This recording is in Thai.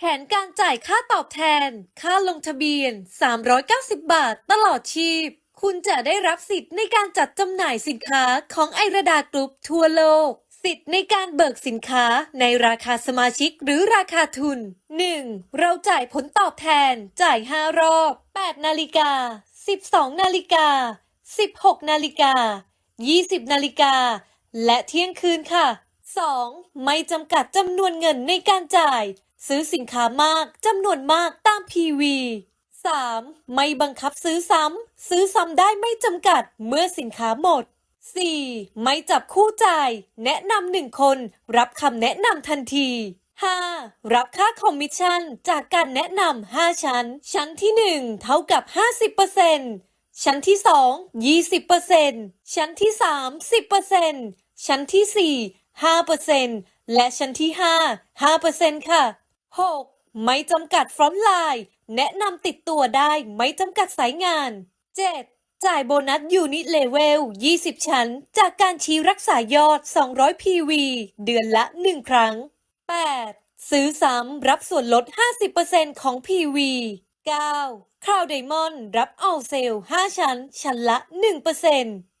แผนการจ่ายค่าตอบแทน ค่าลงทะเบียน 390 บาท ตลอดชีพ คุณจะได้รับสิทธิ์ในการจัดจำหน่ายสินค้าของไอราดากรุ๊ปทั่วโลก สิทธิ์ในการเบิกสินค้าในราคาสมาชิกหรือราคาทุน 1. เราจ่ายผลตอบแทน จ่าย 5 รอบ 8 นาฬิกา 12 นาฬิกา 16 นาฬิกา 20 นาฬิกา และเที่ยงคืนค่ะ 2. ไม่จำกัดจำนวนเงินในการจ่าย ซื้อสินค้ามากจำนวนมากตาม PV 3. ไม่บังคับซื้อซ้ำ ซื้อซ้ำได้ไม่จำกัดเมื่อสินค้าหมด 4. ไม่จับคู่จ่าย แนะนำหนึ่งคน รับคำแนะนำทันที 5. รับค่าคอมมิชชั่น จากการแนะนำ 5 ชั้น ชั้นที่ 1 เท่ากับ 50%ชั้นที่ 2 20%ชั้นที่ 3 10%ชั้นที่ 4 5%และชั้นที่ 5 5%ค่ะ 6. ไม่จำกัดฟรอนต์ไลน์แนะนำติดตัวได้ไม่จำกัดสายงาน 7. จ่ายโบนัสยูนิตเลเวล 20 ชั้น จากการชี้รักษายอด 200 PV เดือนละ 1 ครั้ง 8. ซื้อซ้ำรับส่วนลด 50%ของ PV 9. คราวไดมอนด์รับเอาเซล 5 ชั้น ชั้นละ 1%